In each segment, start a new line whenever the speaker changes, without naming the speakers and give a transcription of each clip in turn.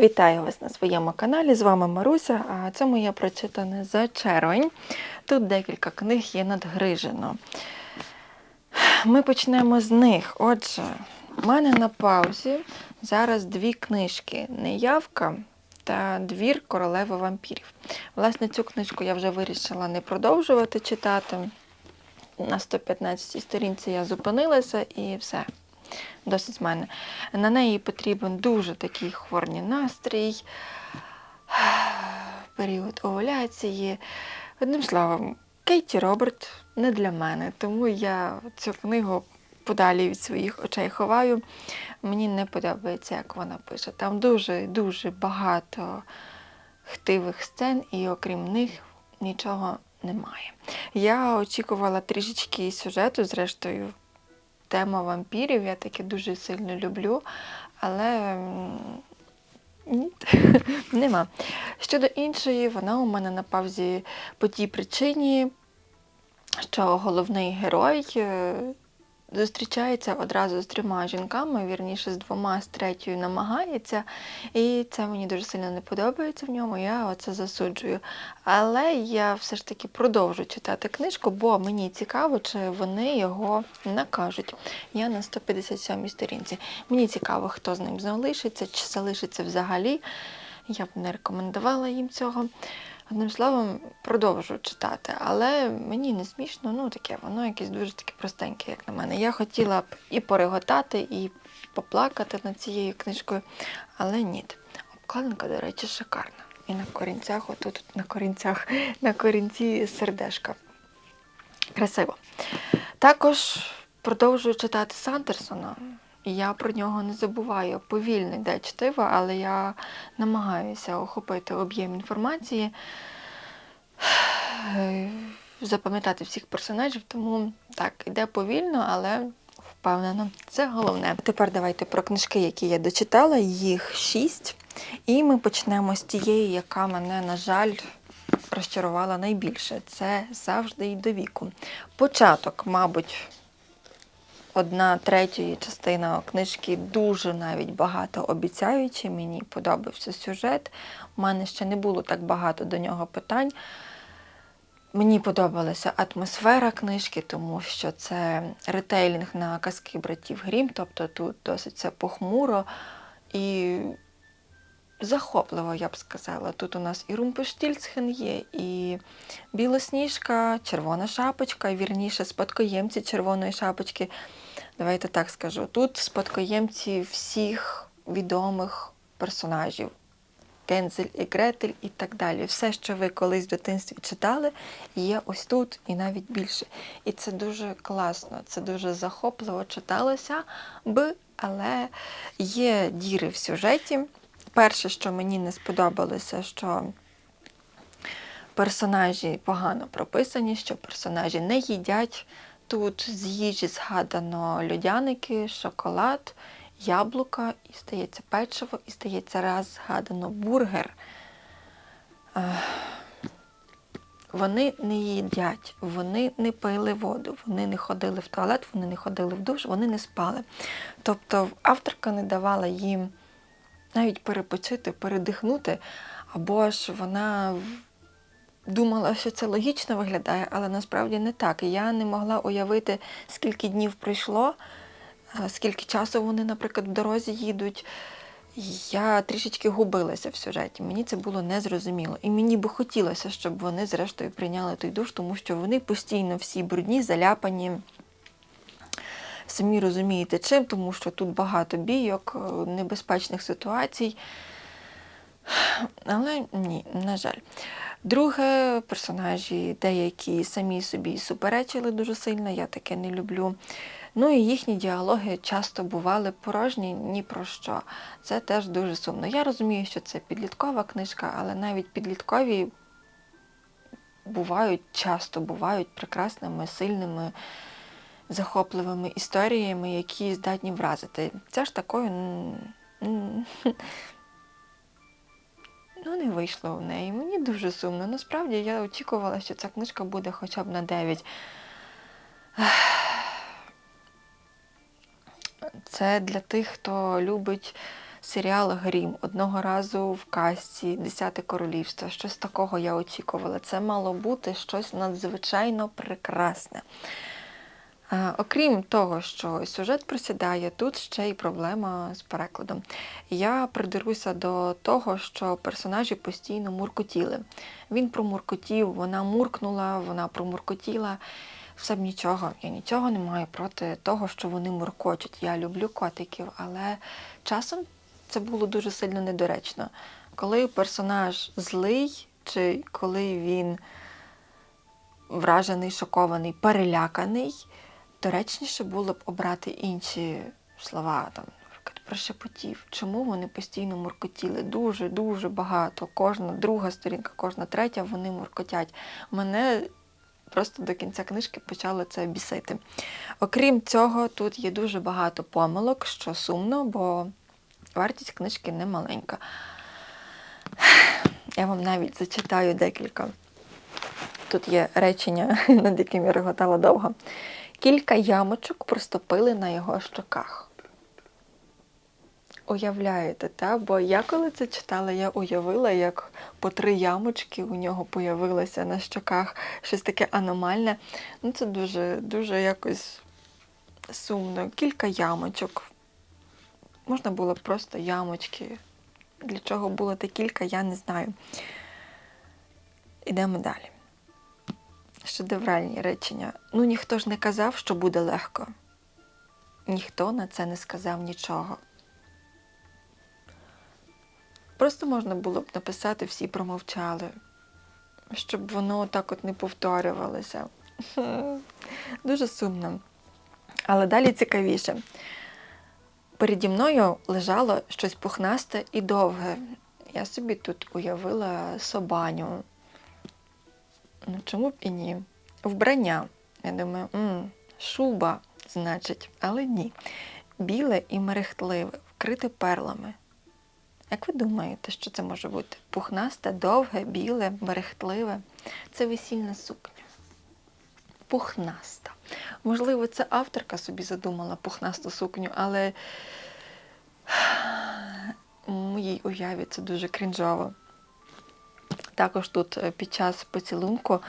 Вітаю вас на своєму каналі. З вами Маруся, а це моє прочитане за червень. Тут декілька книг є надгрижено. Ми почнемо з них. Отже, в мене на паузі зараз дві книжки: Неявка та Двір королеви вампірів. Власне, цю книжку я вже вирішила не продовжувати читати. На 115 сторінці я зупинилася і все. Досить з мене. На неї потрібен дуже такий хворний настрій, період овуляції. Одним словом, Кейті Роберт не для мене, тому я цю книгу подалі від своїх очей ховаю. Мені не подобається, як вона пише. Там дуже-дуже багато хтивих сцен, і окрім них нічого немає. Я очікувала трішечки сюжету, зрештою, тема вампірів, я таке дуже сильно люблю, але ні, нема. Щодо іншої, вона у мене на павзі по тій причині, що головний герой е, зустрічається одразу з трьома жінками, вірніше з двома, з третьою намагається. І це мені дуже сильно не подобається в ньому, я оце засуджую. Але я все ж таки продовжу читати книжку, бо мені цікаво, чи вони його накажуть. Я на 157-й сторінці. Мені цікаво, хто з ним залишиться, чи залишиться взагалі. Я б не рекомендувала їм цього. Одним словом, продовжу читати, але мені не смішно, ну таке, воно якесь дуже таке простеньке, як на мене. Я хотіла б і пореготати, і поплакати над цією книжкою, але ні. Обкладинка, до речі, шикарна. І на корінцях, отут на корінцях, на корінці сердешка. Красиво. Також продовжую читати Сандерсона. Я про нього не забуваю. Повільно йде чтиво, але я намагаюся охопити об'єм інформації, запам'ятати всіх персонажів, тому так, йде повільно, але впевнено. Це головне. Тепер давайте про книжки, які я дочитала, їх шість. І ми почнемо з тієї, яка мене, на жаль, розчарувала найбільше. Це завжди й до віку. Початок, мабуть, одна третьої частина книжки дуже навіть багато обіцяючи. Мені подобався сюжет. У мене ще не було так багато до нього питань. Мені подобалася атмосфера книжки, тому що це ретейлінг на казки братів Грім, тобто тут досить все похмуро і захопливо, я б сказала. Тут у нас і Румпештільцхен є, і Білосніжка, Червона шапочка, вірніше, спадкоємці Червоної шапочки. Давайте так скажу. Тут спадкоємці всіх відомих персонажів. Гензель і Гретель і так далі. Все, що ви колись в дитинстві читали, є ось тут і навіть більше. І це дуже класно, це дуже захопливо читалося би, але є діри в сюжеті. Перше, що мені не сподобалося, що персонажі погано прописані, що персонажі не їдять. Тут з їжі згадано льодяники, шоколад, яблука, і стається печиво, і стається раз згадано бургер. Вони не їдять, вони не пили воду, вони не ходили в туалет, вони не ходили в душ, вони не спали. Тобто авторка не давала їм навіть перепочити, передихнути, або ж вона думала, що це логічно виглядає, але насправді не так. Я не могла уявити, скільки днів пройшло, е, скільки часу вони, наприклад, в дорозі їдуть. Я трішечки губилася в сюжеті. Мені це було незрозуміло. І мені би хотілося, щоб вони, зрештою, прийняли той душ, тому що вони постійно всі брудні, заляпані. Самі розумієте чим, тому що тут багато бійок, е, небезпечних ситуацій. Але ні, на жаль. Друге, персонажі деякі самі собі суперечили дуже сильно, я таке не люблю. Ну і їхні діалоги часто бували порожні ні про що. Це теж дуже сумно. Я розумію, що це підліткова книжка, але навіть підліткові бувають, часто бувають прекрасними, сильними, захопливими історіями, які здатні вразити. Це ж такою. Ну, не вийшло в неї. Мені дуже сумно. Насправді я очікувала, що ця книжка буде хоча б на 9. Це для тих, хто любить серіал Грім. Одного разу в касті Десяте королівство. Щось такого я очікувала. Це мало бути щось надзвичайно прекрасне. Е, Окрім того, що сюжет просідає, тут ще й проблема з перекладом. Я придеруся до того, що персонажі постійно муркотіли. Він промуркотів, вона муркнула, вона промуркотіла. Все б нічого. Я нічого не маю проти того, що вони муркочуть. Я люблю котиків, але часом це було дуже сильно недоречно. Коли персонаж злий, чи коли він вражений, шокований, переляканий, доречніше було б обрати інші слова, там, наприклад, прошепотів. Чому вони постійно муркотіли? Дуже, дуже багато. Кожна друга сторінка, кожна третя вони муркотять. Мене просто до кінця книжки почало це бісити. Окрім цього, тут є дуже багато помилок, що сумно, бо вартість книжки не маленька. Я вам навіть зачитаю декілька. Тут є речення, над яким я реготала довго. Кілька ямочок проступили на його щоках. Уявляєте, та? бо я коли це читала, я уявила, як по три ямочки у нього появилося на щоках щось таке аномальне. Ну, це дуже, дуже якось сумно. Кілька ямочок. Можна було просто ямочки. Для чого було те кілька, я не знаю. Ідемо далі. Шедевральні речення. Ну ніхто ж не казав, що буде легко. Ніхто на це не сказав нічого. Просто можна було б написати всі промовчали, щоб воно так от не повторювалося. Дуже сумно. Але далі цікавіше. Переді мною лежало щось пухнасте і довге. Я собі тут уявила собаню. Ну, чому б і ні? Вбрання. Я думаю, м шуба, значить, але ні. Біле і мерехтливе, вкрите перлами. Як ви думаєте, що це може бути? Пухнасте, довге, біле, мерехтливе. Це весільна сукня. Пухнаста. Можливо, це авторка собі задумала пухнасту сукню, але в моїй уяві це дуже крінжово. Також тут е, під час поцілунку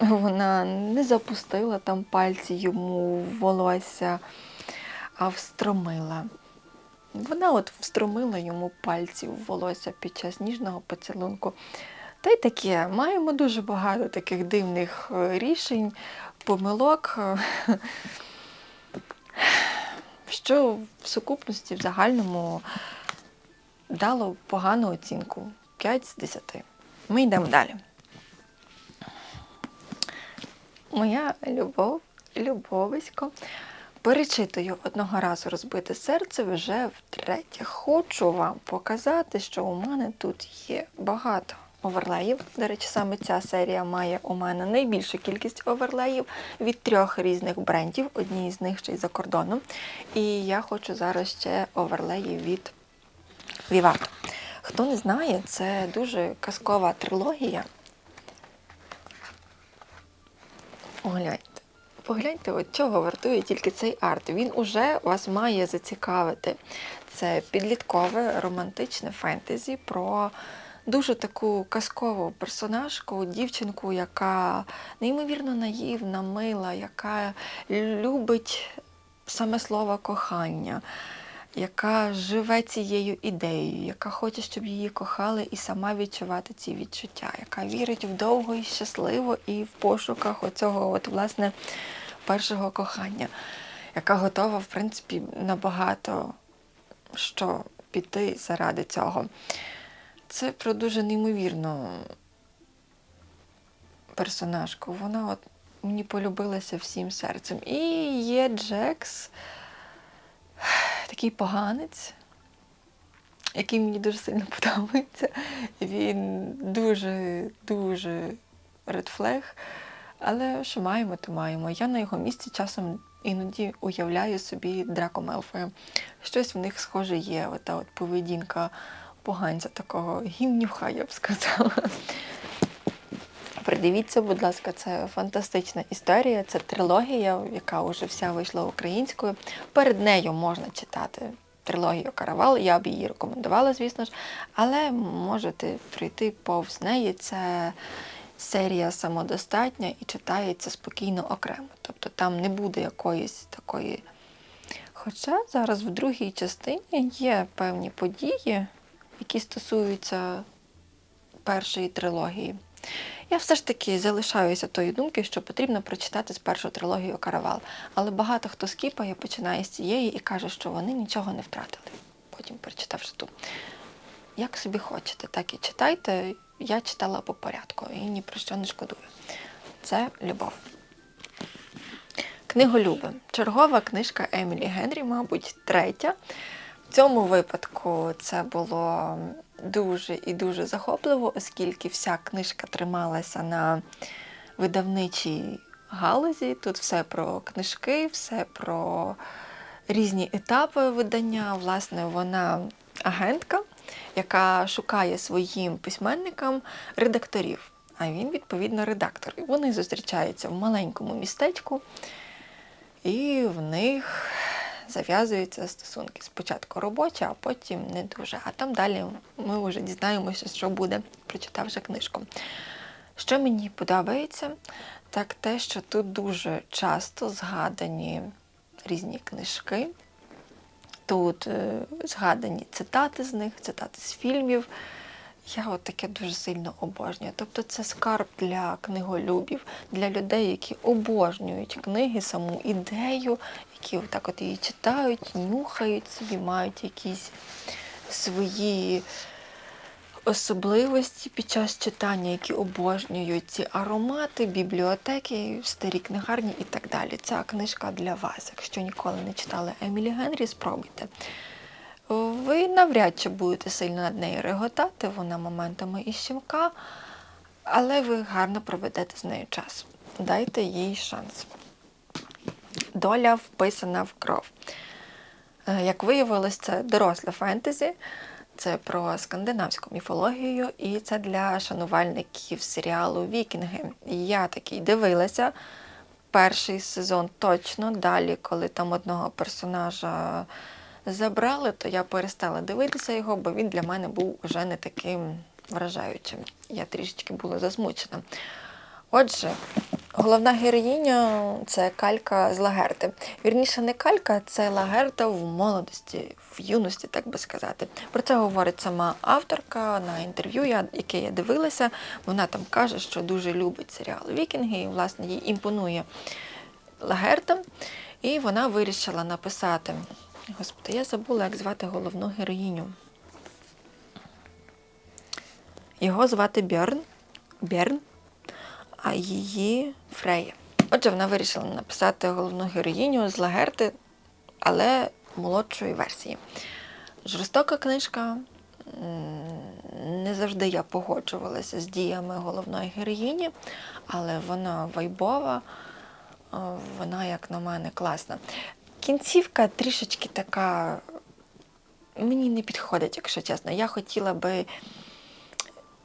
вона не запустила там пальці йому волосся, а встромила. Вона от встромила йому пальці в волосся під час ніжного поцілунку. Та й таке, маємо дуже багато таких дивних е, рішень, помилок, е, що в сукупності в загальному дало погану оцінку 5 з 10. Ми йдемо далі. Моя любов, любовисько. Перечитую одного разу розбите серце вже втретє. Хочу вам показати, що у мене тут є багато оверлеїв. До речі, саме ця серія має у мене найбільшу кількість оверлеїв від трьох різних брендів, одні з них ще й за кордоном. І я хочу зараз ще оверлеї від Vivato. Хто не знає, це дуже казкова трилогія. Погляньте. Погляньте, от чого вартує тільки цей арт. Він уже вас має зацікавити. Це підліткове романтичне фентезі про дуже таку казкову персонажку, дівчинку, яка неймовірно наївна, мила, яка любить саме слово кохання, яка живе цією ідеєю, яка хоче, щоб її кохали і сама відчувати ці відчуття, яка вірить в довго і щасливо і в пошуках оцього, от, власне, першого кохання, яка готова, в принципі, набагато що піти заради цього. Це про дуже неймовірну персонажку. Вона от мені полюбилася всім серцем. І є Джекс, такий поганець, який мені дуже сильно подобається. Він дуже-дуже редфлег. Але що маємо, то маємо. Я на його місці часом іноді уявляю собі Драко Мелфоя. Щось в них схоже є, ота от поведінка поганця такого гімнюха, я б сказала. Придивіться, будь ласка, це фантастична історія, це трилогія, яка вже вся вийшла українською. Перед нею можна читати трилогію Каравал. Я б її рекомендувала, звісно ж, але можете пройти повз неї. Це серія самодостатня і читається спокійно окремо. Тобто там не буде якоїсь такої. Хоча зараз в другій частині є певні події, які стосуються першої трилогії. Я все ж таки залишаюся тої думки, що потрібно прочитати спершу трилогію Каравал. Але багато хто скіпає, починає з цієї і каже, що вони нічого не втратили, потім прочитавши ту. Як собі хочете, так і читайте. Я читала по порядку і ні про що не шкодую. Це любов. Книголюби. Чергова книжка Емілі Генрі, мабуть, третя. В цьому випадку це було дуже і дуже захопливо, оскільки вся книжка трималася на видавничій галузі. Тут все про книжки, все про різні етапи видання. Власне, вона агентка, яка шукає своїм письменникам редакторів. А він, відповідно, редактор. І вони зустрічаються в маленькому містечку, і в них зав'язуються стосунки. Спочатку робочі, а потім не дуже. А там далі ми вже дізнаємося, що буде, прочитавши книжку. Що мені подобається, так те, що тут дуже часто згадані різні книжки. Тут е, згадані цитати з них, цитати з фільмів. Я от таке дуже сильно обожнюю. Тобто це скарб для книголюбів, для людей, які обожнюють книги, саму ідею, які так от її читають, нюхають собі, мають якісь свої особливості під час читання, які обожнюють ці аромати, бібліотеки, старі книгарні і так далі. Ця книжка для вас. Якщо ніколи не читали Емілі Генрі, спробуйте. Ви навряд чи будете сильно над нею реготати, вона моментами і щемка, але ви гарно проведете з нею час. Дайте їй шанс. Доля вписана в кров. Е, Як виявилось, це доросле фентезі, це про скандинавську міфологію, і це для шанувальників серіалу Вікінги. Я такий дивилася. Перший сезон точно. Далі, коли там одного персонажа забрали, то я перестала дивитися його, бо він для мене був вже не таким вражаючим. Я трішечки була засмучена. Отже, головна героїня це калька з Лагерти. Вірніше, не калька, це Лагерта в молодості, в юності, так би сказати. Про це говорить сама авторка на інтерв'ю, яке я дивилася. Вона там каже, що дуже любить серіал Вікінги, і, власне, їй імпонує Лагерта. І вона вирішила написати. Господи, я забула, як звати головну героїню. Його звати Бьорн. Бєрн, а її Фрея. Отже, вона вирішила написати головну героїню з Лагерти, але молодшої версії. Жорстока книжка. Не завжди я погоджувалася з діями головної героїні, але вона вайбова, вона, як на мене, класна. Кінцівка трішечки така мені не підходить, якщо чесно. Я хотіла би,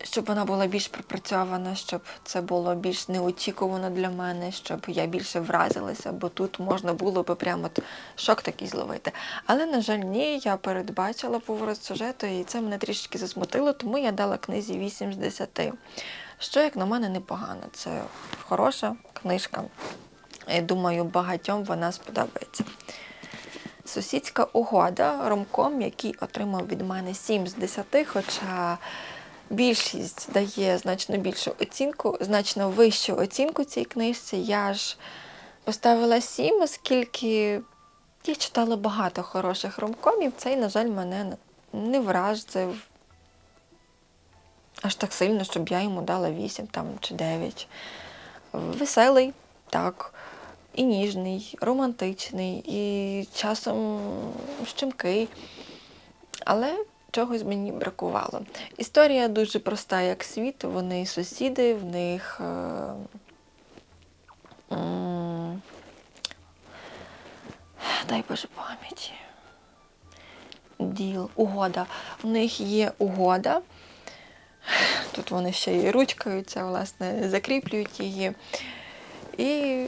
щоб вона була більш пропрацьована, щоб це було більш неочікувано для мене, щоб я більше вразилася, бо тут можна було би прямо шок такий зловити. Але, на жаль, ні, я передбачила поворот сюжету, і це мене трішечки засмутило, тому я дала книзі 8 з 10. Що, як на мене, непогано. Це хороша книжка. Я думаю, багатьом вона сподобається. Сусідська угода ромком, який отримав від мене 7 з 10, хоча більшість дає значно більшу оцінку, значно вищу оцінку цій книжці. Я ж поставила 7, оскільки я читала багато хороших ромкомів. Цей, на жаль, мене не вразив аж так сильно, щоб я йому дала 8 там, чи 9. Веселий, так і ніжний, романтичний, і часом щемкий. Але чогось мені бракувало. Історія дуже проста, як світ. Вони сусіди, в них. Е, дай Боже пам'яті. Діл, угода. В них є угода. Тут вони ще й ручкаються, власне, закріплюють її. І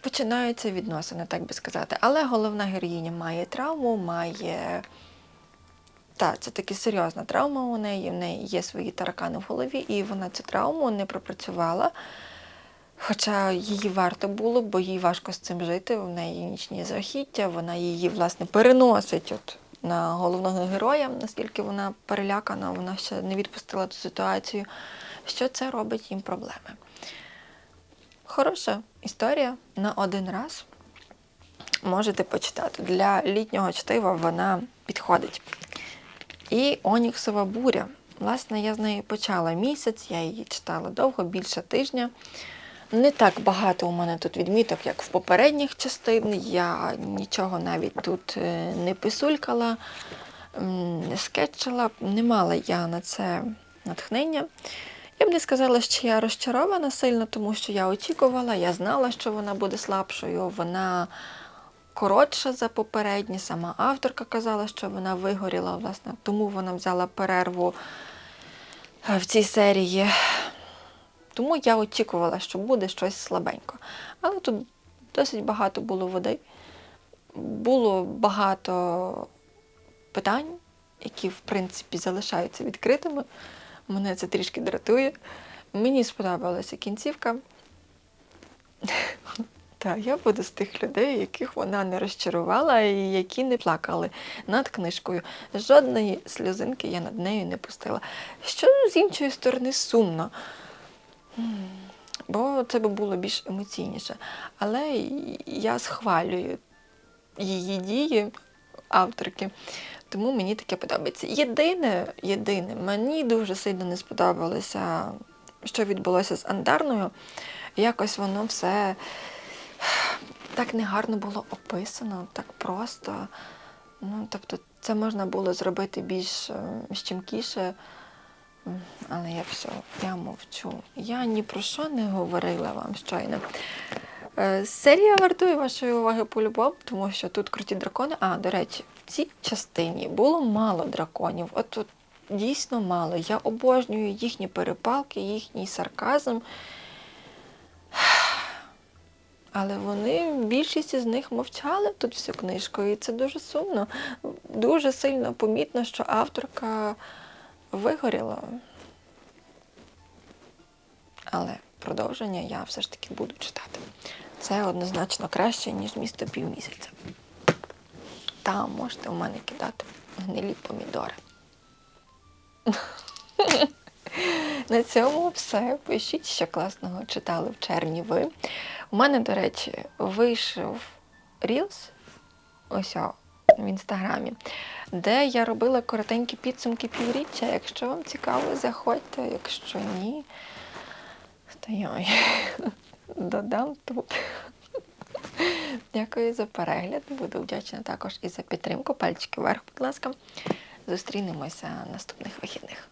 починаються відносини, так би сказати. Але головна героїня має травму, має. Так, це таки серйозна травма у неї. В неї є свої таракани в голові, і вона цю травму не пропрацювала. Хоча її варто було, бо їй важко з цим жити. В неї нічні захіття, вона її власне переносить от на головного героя, наскільки вона перелякана, вона ще не відпустила цю ситуацію. Що це робить їм проблеми? Хороша історія на один раз. Можете почитати. Для літнього чтива вона підходить. І Оніксова буря. Власне, я з нею почала місяць, я її читала довго, більше тижня. Не так багато у мене тут відміток, як в попередніх частин. Я нічого навіть тут е, не писулькала, не скетчила, не мала я на це натхнення. Я б не сказала, що я розчарована сильно, тому що я очікувала, я знала, що вона буде слабшою. Вона коротша за попередні. Сама авторка казала, що вона вигоріла, власне, тому вона взяла перерву е, в цій серії. Тому я очікувала, що буде щось слабенько. Але тут досить багато було води, було багато питань, які, в принципі, залишаються відкритими. Мене це трішки дратує. Мені сподобалася кінцівка. Так, я буду з тих людей, яких вона не розчарувала і які не плакали над книжкою. Жодної сльозинки я над нею не пустила. Що з іншої сторони сумно. Бо це би було більш емоційніше. Але я схвалюю її дії авторки. Тому мені таке подобається. Єдине, єдине, мені дуже сильно не сподобалося, що відбулося з Андарною. Якось воно все так негарно було описано, так просто. Ну, тобто, це можна було зробити більш е, щемкіше. Але я все, я мовчу. Я ні про що не говорила вам щойно. Е, Серія вартує вашої уваги по-любому, тому що тут круті дракони. А, до речі, в цій частині було мало драконів. От, от дійсно мало. Я обожнюю їхні перепалки, їхній сарказм. Але вони, більшість із них мовчали тут всю книжку, і це дуже сумно. Дуже сильно помітно, що авторка вигоріла. Але продовження я все ж таки буду читати. Це однозначно краще, ніж місто півмісяця. Там можете у мене кидати гнилі помідори. На цьому все. Пишіть, що класного читали в червні ви. У мене, до речі, вийшов Reels, ось в інстаграмі, де я робила коротенькі підсумки півріччя. Якщо вам цікаво, заходьте, якщо ні, то я додам тут. Дякую за перегляд. Буду вдячна також і за підтримку. Пальчики вверх, будь ласка. Зустрінемося наступних вихідних.